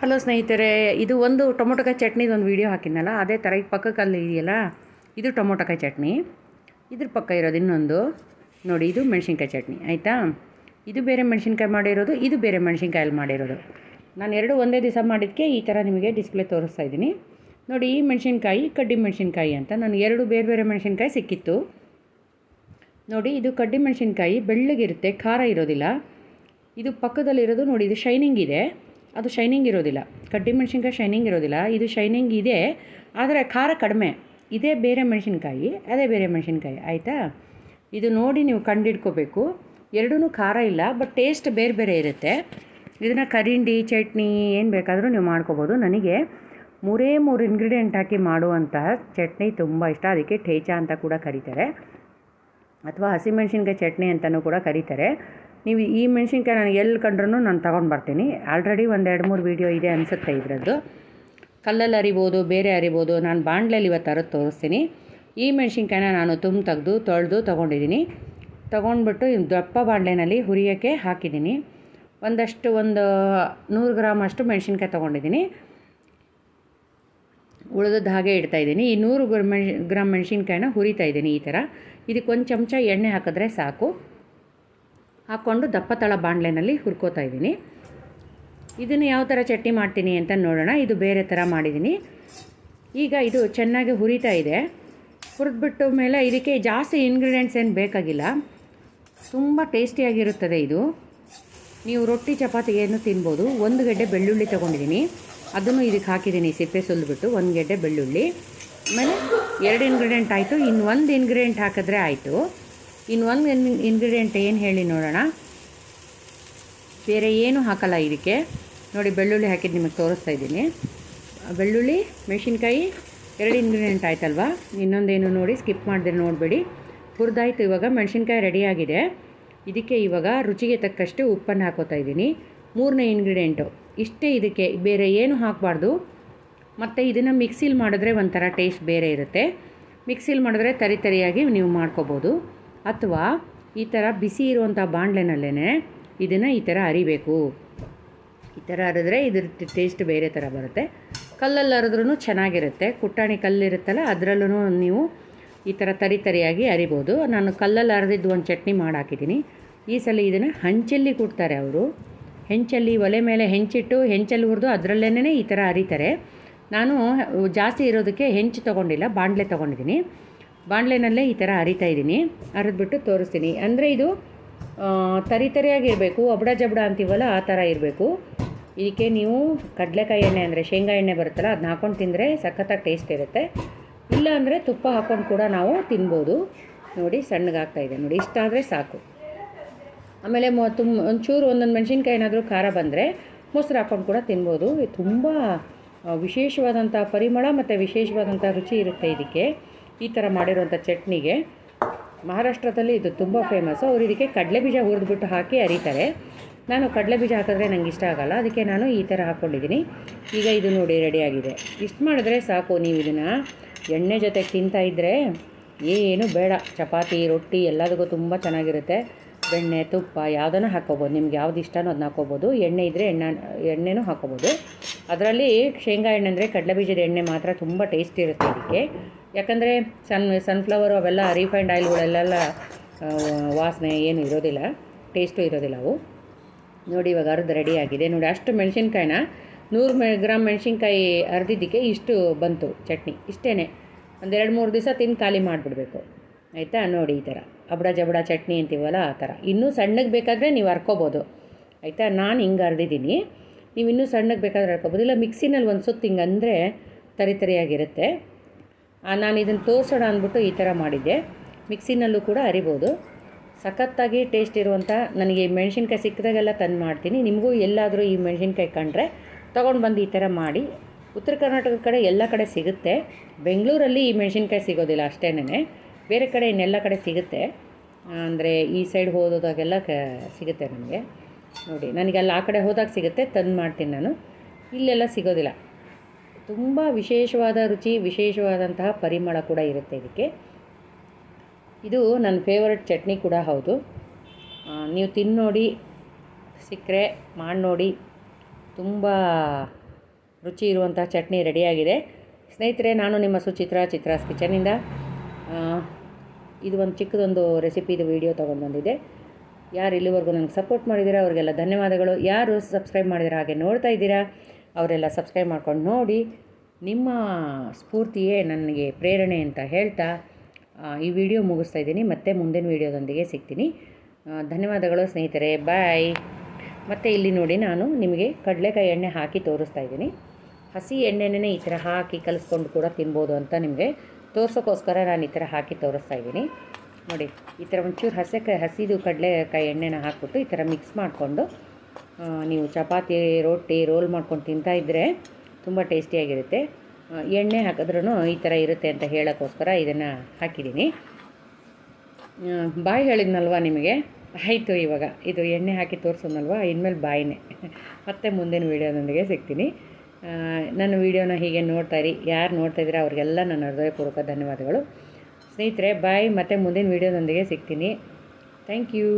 Hello ಸ್ನೇಹಿತರೆ, ಇದು ಒಂದು ಟೊಮೊಟೊಕಾಯಿ ಚಟ್ನಿದು ಒಂದು ವೀಡಿಯೋ ಹಾಕಿದ್ನಲ್ಲ, ಅದೇ ಥರ ಈ ಪಕ್ಕಕ್ಕಲ್ಲಿ ಇದೆಯಲ್ಲ, ಇದು ಟೊಮೊಟೊಕಾಯಿ ಚಟ್ನಿ. ಇದ್ರ ಪಕ್ಕ ಇರೋದು ಇನ್ನೊಂದು, ನೋಡಿ, ಇದು ಮೆಣಸಿನ್ಕಾಯಿ ಚಟ್ನಿ, ಆಯಿತಾ? ಇದು ಬೇರೆ ಮೆಣಸಿನ್ಕಾಯಿ ಮಾಡಿರೋದು, ಇದು ಬೇರೆ ಮೆಣಸಿನ್ಕಾಯಲ್ಲಿ ಮಾಡಿರೋದು. ನಾನು ಎರಡು ಒಂದೇ ದಿವಸ ಮಾಡಿದ್ದಕ್ಕೆ ಈ ಥರ ನಿಮಗೆ ಡಿಸ್ಪ್ಲೇ ತೋರಿಸ್ತಾ ಇದ್ದೀನಿ. ನೋಡಿ, ಈ ಮೆಣಸಿನ್ಕಾಯಿ, ಕಡ್ಡಿ ಮೆಣಸಿನ್ಕಾಯಿ ಅಂತ, ನಾನು ಎರಡು ಬೇರೆ ಬೇರೆ ಮೆಣಸಿನ್ಕಾಯಿ ಸಿಕ್ಕಿತ್ತು. ನೋಡಿ, ಇದು ಕಡ್ಡಿ ಮೆಣಸಿನ್ಕಾಯಿ, ಬೆಳ್ಳಗಿರುತ್ತೆ, ಖಾರ ಇರೋದಿಲ್ಲ. ಇದು ಪಕ್ಕದಲ್ಲಿರೋದು, ನೋಡಿ, ಇದು ಶೈನಿಂಗ್ ಇದೆ. ಅದು ಶೈನಿಂಗ್ ಇರೋದಿಲ್ಲ. ಕಡ್ಡಿ ಮೆಣಸಿನ್ಕಾಯಿ ಶೈನಿಂಗ್ ಇರೋದಿಲ್ಲ. ಇದು ಶೈನಿಂಗ್ ಇದೆ, ಆದರೆ ಖಾರ ಕಡಿಮೆ. ಇದೇ ಬೇರೆ ಮೆಣಸಿನ್ಕಾಯಿ, ಅದೇ ಬೇರೆ ಮೆಣಸಿನ್ಕಾಯಿ. ಆಯಿತಾ? ಇದು ನೋಡಿ ನೀವು ಕಂಡಿಡ್ಕೋಬೇಕು. ಎರಡೂ ಖಾರ ಇಲ್ಲ ಬಟ್ ಟೇಸ್ಟ್ ಬೇರೆ ಬೇರೆ ಇರುತ್ತೆ. ಇದನ್ನು ಕರಿಂಡಿ, ಚಟ್ನಿ, ಏನು ಬೇಕಾದರೂ ನೀವು ಮಾಡ್ಕೋಬೋದು. ನನಗೆ ಮೂರೇ ಮೂರು ಇಂಗ್ರೀಡಿಯೆಂಟ್ ಹಾಕಿ ಮಾಡುವಂತಹ ಚಟ್ನಿ ತುಂಬ ಇಷ್ಟ. ಅದಕ್ಕೆ ಠೇಚಾ ಅಂತ ಕೂಡ ಕರೀತಾರೆ. ಅಥವಾ ಹಸಿಮೆಣ್ಸಿನ್ಕಾಯಿ ಚಟ್ನಿ ಅಂತಲೂ ಕೂಡ ಕರೀತಾರೆ. ನೀವು ಈ ಮೆಣಸಿನ್ಕಾಯಿ ನಾನು ಎಲ್ಲಿ ಕಂಡ್ರೂ ನಾನು ತೊಗೊಂಡು ಬರ್ತೀನಿ. ಆಲ್ರೆಡಿ ಒಂದು ಎರಡು ಮೂರು ವೀಡಿಯೋ ಇದೆ ಅನಿಸುತ್ತೆ ಇದರದ್ದು. ಕಲ್ಲಲ್ಲಿ ಅರಿಬೋದು ಬೇರೆ ಅರಿಬೋದು ನಾನು ಬಾಣಲೆಯಲ್ಲಿ ಇವತ್ತು ಅರದು ತೋರಿಸ್ತೀನಿ. ಈ ಮೆಣಸಿನ್ಕಾಯಿನ ನಾನು ತುಂಬ ತೆಗೆದು, ತೊಳೆದು ತೊಗೊಂಡಿದ್ದೀನಿ. ತೊಗೊಂಡ್ಬಿಟ್ಟು ದಪ್ಪ ಬಾಣಲೆನಲ್ಲಿ ಹುರಿಯೋಕ್ಕೆ ಹಾಕಿದ್ದೀನಿ. ಒಂದಷ್ಟು ಒಂದು ನೂರು ಗ್ರಾಮ್ ಅಷ್ಟು ಮೆಣಸಿನ್ಕಾಯಿ ತೊಗೊಂಡಿದ್ದೀನಿ. ಉಳಿದದ್ದು ಹಾಗೆ ಇಡ್ತಾ ಇದ್ದೀನಿ. ಈ ನೂರು ಗ್ರಾಮ್ ಮೆಣಸಿನ್ಕಾಯಿನ ಹುರಿತಾ ಇದ್ದೀನಿ ಈ ಥರ. ಇದಕ್ಕೆ ಒಂದು ಚಮಚ ಎಣ್ಣೆ ಹಾಕಿದ್ರೆ ಸಾಕು. ಹಾಕ್ಕೊಂಡು ದಪ್ಪ ತಳ ಬಾಣಲೆನಲ್ಲಿ ಹುರ್ಕೋತಾ ಇದ್ದೀನಿ. ಇದನ್ನು ಯಾವ ಥರ ಚಟ್ನಿ ಮಾಡ್ತೀನಿ ಅಂತ ನೋಡೋಣ. ಇದು ಬೇರೆ ಥರ ಮಾಡಿದ್ದೀನಿ. ಈಗ ಇದು ಚೆನ್ನಾಗಿ ಹುರಿತಾ ಇದೆ. ಹುರಿದ್ಬಿಟ್ಟ ಮೇಲೆ ಇದಕ್ಕೆ ಜಾಸ್ತಿ ಇಂಗ್ರೀಡಿಯೆಂಟ್ಸ್ ಏನು ಬೇಕಾಗಿಲ್ಲ. ತುಂಬ ಟೇಸ್ಟಿಯಾಗಿರುತ್ತದೆ ಇದು. ನೀವು ರೊಟ್ಟಿ ಚಪಾತಿ ಏನು ತಿನ್ಬೋದು. ಒಂದು ಗೆಡ್ಡೆ ಬೆಳ್ಳುಳ್ಳಿ ತೊಗೊಂಡಿದ್ದೀನಿ. ಅದನ್ನು ಇದಕ್ಕೆ ಹಾಕಿದ್ದೀನಿ. ಸಿಪ್ಪೆ ಸುಲಿದ್ಬಿಟ್ಟು ಒಂದು ಗೆಡ್ಡೆ ಬೆಳ್ಳುಳ್ಳಿ. ಆಮೇಲೆ ಎರಡು ಇಂಗ್ರೀಡಿಯೆಂಟ್ ಆಯಿತು. ಇನ್ನು ಒಂದು ಇಂಗ್ರೀಡಿಯೆಂಟ್ ಹಾಕಿದ್ರೆ ಆಯಿತು. ಇನ್ನು ಒಂದು ಇಂಗ್ರೀಡಿಯೆಂಟ್ ಏನು ಹೇಳಿ ನೋಡೋಣ. ಬೇರೆ ಏನು ಹಾಕಲ್ಲ ಇದಕ್ಕೆ. ನೋಡಿ ಬೆಳ್ಳುಳ್ಳಿ ಹಾಕಿದ್ದು ನಿಮಗೆ ತೋರಿಸ್ತಾ ಇದ್ದೀನಿ. ಬೆಳ್ಳುಳ್ಳಿ, ಮೆಣಸಿನ್ಕಾಯಿ, ಎರಡು ಇಂಗ್ರೀಡಿಯೆಂಟ್ ಆಯ್ತಲ್ವಾ? ಇನ್ನೊಂದೇನು ನೋಡಿ ಸ್ಕಿಪ್ ಮಾಡಿದ್ರೆ ನೋಡಬೇಡಿ. ಹುರಿದಾಯ್ತು ಇವಾಗ, ಮೆಣಸಿನ್ಕಾಯಿ ರೆಡಿಯಾಗಿದೆ ಇದಕ್ಕೆ ಇವಾಗ ರುಚಿಗೆ ತಕ್ಕಷ್ಟು ಉಪ್ಪನ್ನು ಹಾಕೋತಾ ಇದ್ದೀನಿ. ಮೂರನೇ ಇಂಗ್ರೀಡಿಯೆಂಟು ಇಷ್ಟೇ ಇದಕ್ಕೆ, ಬೇರೆ ಏನು ಹಾಕಬಾರ್ದು. ಮತ್ತು ಇದನ್ನು ಮಿಕ್ಸಿಲಿ ಮಾಡಿದ್ರೆ ಒಂಥರ ಟೇಸ್ಟ್ ಬೇರೆ ಇರುತ್ತೆ. ಮಿಕ್ಸಿಲಿ ಮಾಡಿದ್ರೆ ತರಿ ತರಿಯಾಗಿ ನೀವು ಮಾಡ್ಕೋಬೋದು. ಅಥವಾ ಈ ಥರ ಬಿಸಿ ಇರುವಂಥ ಬಾಣಲೆನಲ್ಲೇ ಇದನ್ನು ಈ ಥರ ಅರಿಬೇಕು. ಈ ಥರ ಅರಿದ್ರೆ ಇದ್ರ ಟೇಸ್ಟ್ ಬೇರೆ ಥರ ಬರುತ್ತೆ. ಕಲ್ಲಲ್ಲಿ ಅರಿದ್ರೂ ಚೆನ್ನಾಗಿರುತ್ತೆ. ಕುಟ್ಟಾಣಿ ಕಲ್ಲಿರುತ್ತಲ್ಲ ಅದರಲ್ಲೂ ನೀವು ಈ ಥರ ತರಿ ತರಿಯಾಗಿ ಅರಿಬೋದು. ನಾನು ಕಲ್ಲಲ್ಲಿ ಅರೆದಿದ್ದು ಒಂದು ಚಟ್ನಿ ಮಾಡಾಕಿದ್ದೀನಿ ಈ ಸಲ ಇದನ್ನು ಹಂಚಲ್ಲಿ ಕೊಡ್ತಾರೆ ಅವರು. ಹೆಂಚಲ್ಲಿ ಒಲೆ ಮೇಲೆ ಹೆಂಚಿಟ್ಟು, ಹೆಂಚಲ್ಲಿ ಹುರಿದು ಅದರಲ್ಲೇನೆ ಈ ಥರ ಅರಿತಾರೆ. ನಾನು ಜಾಸ್ತಿ ಇರೋದಕ್ಕೆ ಹೆಂಚು ತೊಗೊಂಡಿಲ್ಲ ಬಾಣಲೆ ತೊಗೊಂಡಿದ್ದೀನಿ ಬಾಣಲೆನಲ್ಲೇ ಈ ಥರ ಅರಿತಾ ಇದ್ದೀನಿ. ಅರಿದ್ಬಿಟ್ಟು ತೋರಿಸ್ತೀನಿ. ಅಂದರೆ ಇದು ತರಿ ತರಿಯಾಗಿರಬೇಕು, ಅಬಡ ಜಬಡ ಅಂತೀವಲ್ಲ, ಆ ಥರ ಇರಬೇಕು. ಇದಕ್ಕೆ ನೀವು ಕಡಲೆಕಾಯಿ ಎಣ್ಣೆ ಅಂದರೆ, ಶೇಂಗಾ ಎಣ್ಣೆ ಬರುತ್ತಲ್ಲ ಅದನ್ನ ಹಾಕ್ಕೊಂಡು ತಿಂದರೆ ಸಖತ್ತಾಗಿ ಟೇಸ್ಟ್ ಇರುತ್ತೆ. ಇಲ್ಲ ಅಂದರೆ ತುಪ್ಪ ಹಾಕ್ಕೊಂಡು ಕೂಡ ನಾವು ತಿನ್ಬೋದು. ನೋಡಿ ಸಣ್ಣಗಾಗ್ತಾ ಇದೆ. ನೋಡಿ, ಇಷ್ಟ ಆದರೆ ಸಾಕು. ಆಮೇಲೆ ಮೊ ತುಂಬ ಒಂಚೂರು ಒಂದೊಂದು ಮೆಣಸಿನ್ಕಾಯಿ ಏನಾದರೂ ಖಾರ ಬಂದರೆ ಮೊಸರು ಹಾಕ್ಕೊಂಡು ಕೂಡ ತಿನ್ಬೋದು. ತುಂಬ ವಿಶೇಷವಾದಂಥ ಪರಿಮಳ ಮತ್ತು ವಿಶೇಷವಾದಂಥ ರುಚಿ ಇರುತ್ತೆ ಇದಕ್ಕೆ. ಈ ಥರ ಮಾಡಿರುವಂಥ ಚಟ್ನಿಗೆ ಮಹಾರಾಷ್ಟ್ರದಲ್ಲಿ ಇದು ತುಂಬ ಫೇಮಸ್ಸು. ಅವ್ರು ಇದಕ್ಕೆ ಕಡಲೆ ಬೀಜ ಹುರಿದ್ಬಿಟ್ಟು ಹಾಕಿ ಅರಿತಾರೆ. ನಾನು ಕಡಲೆ ಬೀಜ ಹಾಕಿದ್ರೆ ನಂಗೆ ಇಷ್ಟ ಆಗೋಲ್ಲ. ಅದಕ್ಕೆ ನಾನು ಈ ಥರ ಹಾಕ್ಕೊಂಡಿದ್ದೀನಿ. ಈಗ ಇದು ನೋಡಿ ರೆಡಿಯಾಗಿದೆ ಇಷ್ಟು ಮಾಡಿದ್ರೆ ಸಾಕು. ನೀವು ಇದನ್ನು ಎಣ್ಣೆ ಜೊತೆ ತಿಂತಾ ಇದ್ದರೆ ಏನು ಬೇಡ. ಚಪಾತಿ, ರೊಟ್ಟಿ ಎಲ್ಲದಕ್ಕೂ ತುಂಬ ಚೆನ್ನಾಗಿರುತ್ತೆ. ಬೆಣ್ಣೆ, ತುಪ್ಪ ಯಾವುದನ್ನು ಹಾಕ್ಕೋಬೋದು. ನಿಮ್ಗೆ ಯಾವ್ದು ಇಷ್ಟನೋ ಅದನ್ನ ಹಾಕ್ಕೋಬೋದು. ಎಣ್ಣೆ ಇದ್ದರೆ ಎಣ್ಣೆ, ಎಣ್ಣೆನೂ ಹಾಕ್ಕೋಬೋದು. ಅದರಲ್ಲಿ ಶೇಂಗಾ ಎಣ್ಣೆ ಅಂದರೆ ಕಡಲೆ ಬೀಜದ ಎಣ್ಣೆ ಮಾತ್ರ ತುಂಬ ಟೇಸ್ಟಿ ಇರುತ್ತೆ ಇದಕ್ಕೆ. ಯಾಕಂದರೆ ಸನ್ ಸನ್ಫ್ಲವರು ಅವೆಲ್ಲ ರೀಫೈಂಡ್ ಆಯಿಲ್ಗಳೆಲ್ಲ ವಾಸನೆ ಏನು ಇರೋದಿಲ್ಲ ಟೇಸ್ಟು ಇರೋದಿಲ್ಲ ಅವು. ನೋಡಿ ಇವಾಗ ಅರ್ಧ ರೆಡಿ ಆಗಿದೆ. ನೋಡಿ ಅಷ್ಟು ಮೆಣಸಿನ್ಕಾಯಿನ, ನೂರು ಮೆ ಗ್ರಾಮ್ ಮೆಣಸಿನ್ಕಾಯಿ ಅರ್ದಿದ್ದಕ್ಕೆ ಇಷ್ಟು ಬಂತು ಚಟ್ನಿ. ಇಷ್ಟೇ ಒಂದೆರಡು ಮೂರು ದಿವಸ ತಿಂದು ಖಾಲಿ ಮಾಡಿಬಿಡ್ಬೇಕು. ಆಯಿತಾ? ನೋಡಿ ಈ ಥರ. ಅಬಡ ಜಬಡ ಚಟ್ನಿ ಅಂತೀವಲ್ಲ ಆ ಥರ. ಇನ್ನೂ ಸಣ್ಣಗೆ ಬೇಕಾದರೆ ನೀವು ಹರ್ಕೋಬೋದು ಆಯಿತಾ? ನಾನು ಹಿಂಗೆ ಅರ್ದಿದ್ದೀನಿ. ನೀವು ಇನ್ನೂ ಸಣ್ಣಗೆ ಬೇಕಾದರೆ ಹರ್ಕೋಬೋದು ಇಲ್ಲ, ಮಿಕ್ಸಿನಲ್ಲಿ ಒಂದು ಸುತ್ತು ಹಿಂಗೆ ಅಂದರೆ ತರಿ ತರಿಯಾಗಿರುತ್ತೆ. ನಾನು ಇದನ್ನು ತೋರಿಸೋಣ ಅಂದ್ಬಿಟ್ಟು ಈ ಥರ ಮಾಡಿದ್ದೆ. ಮಿಕ್ಸಿನಲ್ಲೂ ಕೂಡ ಅರಿಬೋದು ಸಖತ್ತಾಗಿ ಟೇಸ್ಟ್ ಇರುವಂಥ, ನನಗೆ ಮೆಣಸಿನ್ಕಾಯಿ ಸಿಕ್ಕಿದಾಗೆಲ್ಲ ತಂದು ಮಾಡ್ತೀನಿ. ನಿಮಗೂ ಎಲ್ಲಾದರೂ ಈ ಮೆಣಸಿನ್ಕಾಯಿ ಕಂಡ್ರೆ ತೊಗೊಂಡು ಬಂದು ಈ ಥರ ಮಾಡಿ. ಉತ್ತರ ಕರ್ನಾಟಕದ ಕಡೆ ಎಲ್ಲ ಕಡೆ ಸಿಗುತ್ತೆ. ಬೆಂಗಳೂರಲ್ಲಿ ಈ ಮೆಣಸಿನ್ಕಾಯಿ ಸಿಗೋದಿಲ್ಲ ಅಷ್ಟೇನೇ ಬೇರೆ ಕಡೆ ಇನ್ನೆಲ್ಲ ಕಡೆ ಸಿಗುತ್ತೆ. ಅಂದರೆ ಈ ಸೈಡ್ ಹೋದಾಗೆಲ್ಲ ಕ, ಸಿಗುತ್ತೆ ನನಗೆ. ನೋಡಿ, ನನಗೆ ಅಲ್ಲಿ ಆ ಕಡೆ ಹೋದಾಗ ಸಿಗುತ್ತೆ, ತಂದು ಮಾಡ್ತೀನಿ ನಾನು. ಇಲ್ಲೆಲ್ಲ ಸಿಗೋದಿಲ್ಲ. ತುಂಬ ವಿಶೇಷವಾದ ರುಚಿ, ವಿಶೇಷವಾದಂತಹ ಪರಿಮಳ ಕೂಡ ಇರುತ್ತೆ ಇದಕ್ಕೆ. ಇದು ನನ್ನ ಫೇವರೆಟ್ ಚಟ್ನಿ ಕೂಡ ಹೌದು. ನೀವು ತಿನ್ನೋಡಿ, ಸಿಕ್ಕರೆ ಮಾಡಿ ನೋಡಿ ತುಂಬ ರುಚಿ ಇರುವಂತಹ ಚಟ್ನಿ ರೆಡಿಯಾಗಿದೆ. ಸ್ನೇಹಿತರೆ, ನಾನು ನಿಮ್ಮ ಸುಚಿತ್ರ, ಚಿತ್ರಾಸ್ ಕಿಚನಿಂದ ಇದು ಒಂದು ಚಿಕ್ಕದೊಂದು ರೆಸಿಪಿದು ವೀಡಿಯೋ ತೊಗೊಂಡು ಬಂದಿದೆ. ಯಾರು ಇಲ್ಲಿವರೆಗೂ ನನಗೆ ಸಪೋರ್ಟ್ ಮಾಡಿದ್ದೀರಾ ಅವರಿಗೆಲ್ಲ ಧನ್ಯವಾದಗಳು. ಯಾರು ಸಬ್ಸ್ಕ್ರೈಬ್ ಮಾಡಿದಿರ, ಹಾಗೆ ನೋಡ್ತಾ ಇದ್ದೀರಾ ಅವರೆಲ್ಲ ಸಬ್ಸ್ಕ್ರೈಬ್ ಮಾಡ್ಕೊಂಡು ನೋಡಿ, ನಿಮ್ಮ ಸ್ಫೂರ್ತಿಯೇ ನನಗೆ ಪ್ರೇರಣೆ ಅಂತ ಹೇಳ್ತಾ ಈ ವಿಡಿಯೋ ಮುಗಿಸ್ತಾ ಇದ್ದೀನಿ. ಮತ್ತೆ ಮುಂದಿನ ವಿಡಿಯೋದೊಂದಿಗೆ ಸಿಗ್ತೀನಿ. ಧನ್ಯವಾದಗಳು ಸ್ನೇಹಿತರೆ. ಬಾಯ್ ಮತ್ತು ಇಲ್ಲಿ ನೋಡಿ ನಾನು ನಿಮಗೆ ಕಡಲೆಕಾಯಿ ಎಣ್ಣೆ ಹಾಕಿ ತೋರಿಸ್ತಾ ಇದ್ದೀನಿ. ಹಸಿ ಎಣ್ಣೆನೇ ಈ ಥರ ಹಾಕಿ ಕಲಿಸ್ಕೊಂಡು ಕೂಡ ತಿನ್ಬೋದು ಅಂತ ನಿಮಗೆ ತೋರ್ಸೋಕ್ಕೋಸ್ಕರ ನಾನು ಈ ಥರ ಹಾಕಿ ತೋರಿಸ್ತಾ ಇದ್ದೀನಿ. ನೋಡಿ, ಈ ಥರ ಒಂಚೂರು ಹಸೆಕಾಯಿ ಹಸಿದು ಕಡಲೆಕಾಯಿ ಎಣ್ಣೆನ ಹಾಕ್ಬಿಟ್ಟು ಈ ಥರ ಮಿಕ್ಸ್ ಮಾಡಿಕೊಂಡು ನೀವು ಚಪಾತಿ, ರೊಟ್ಟಿ, ರೋಲ್ ಮಾಡ್ಕೊಂಡು ತಿಂತಾ ಇದ್ದರೆ ತುಂಬ ಟೇಸ್ಟಿಯಾಗಿರುತ್ತೆ ಎಣ್ಣೆ ಹಾಕಿದ್ರೂ ಈ ಥರ ಇರುತ್ತೆ ಅಂತ ಹೇಳೋಕ್ಕೋಸ್ಕರ ಇದನ್ನು ಹಾಕಿದ್ದೀನಿ. ಬಾಯಿ ಹೇಳಿದ್ನಲ್ವ ನಿಮಗೆ? ಆಯಿತು ಇವಾಗ. ಇದು ಎಣ್ಣೆ ಹಾಕಿ ತೋರಿಸೋನಲ್ವ ಇನ್ಮೇಲೆ ಬಾಯಿನೇ. ಮತ್ತೆ ಮುಂದಿನ ವೀಡಿಯೋದೊಂದಿಗೆ ಸಿಗ್ತೀನಿ. ನನ್ನ ವೀಡಿಯೋನ ಹೀಗೆ ನೋಡ್ತಾ ಇರಿ. ಯಾರು ನೋಡ್ತಾ ಇದ್ದೀರಾ ಅವ್ರಿಗೆಲ್ಲ ನನ್ನ ಹೃದಯಪೂರ್ವಕ ಧನ್ಯವಾದಗಳು. ಸ್ನೇಹಿತರೆ, ಬಾಯ್. ಮತ್ತೆ ಮುಂದಿನ ವೀಡಿಯೋದೊಂದಿಗೆ ಸಿಗ್ತೀನಿ. Thank you.